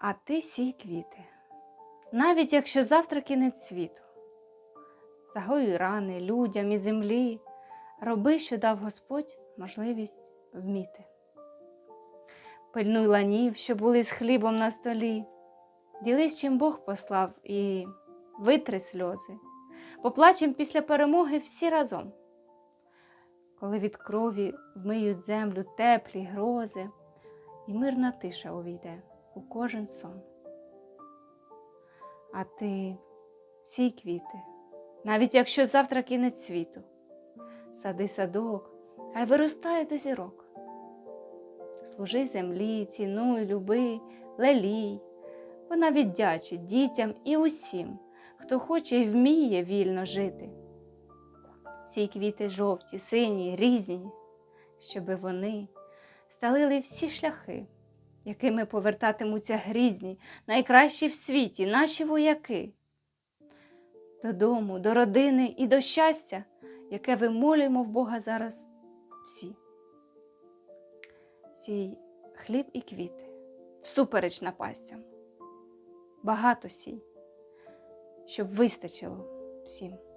А ти сій квіти, навіть якщо завтра кінець світу. Загоюй рани людям і землі, роби, що дав Господь можливість вміти. Пильнуй ланів, що були з хлібом на столі, ділись, чим Бог послав, і витри сльози, поплачем після перемоги всі разом. Коли від крові вмиють землю теплі грози, і мирна тиша увійде у кожен сон. А ти сій квіти, навіть якщо завтра кінець світу, сади садок, хай виростає до зірок. Служи землі, цінуй, люби, лелій, вона віддячить дітям і усім, хто хоче і вміє вільно жити. Ці квіти жовті, сині, різні, щоби вони сталили всі шляхи, якими повертатимуться грізні, найкращі в світі наші вояки. Додому, до родини і до щастя, яке вимолюємо в Бога зараз всі. Сій хліб і квіти, всупереч напастям, багато сій, щоб вистачило всім.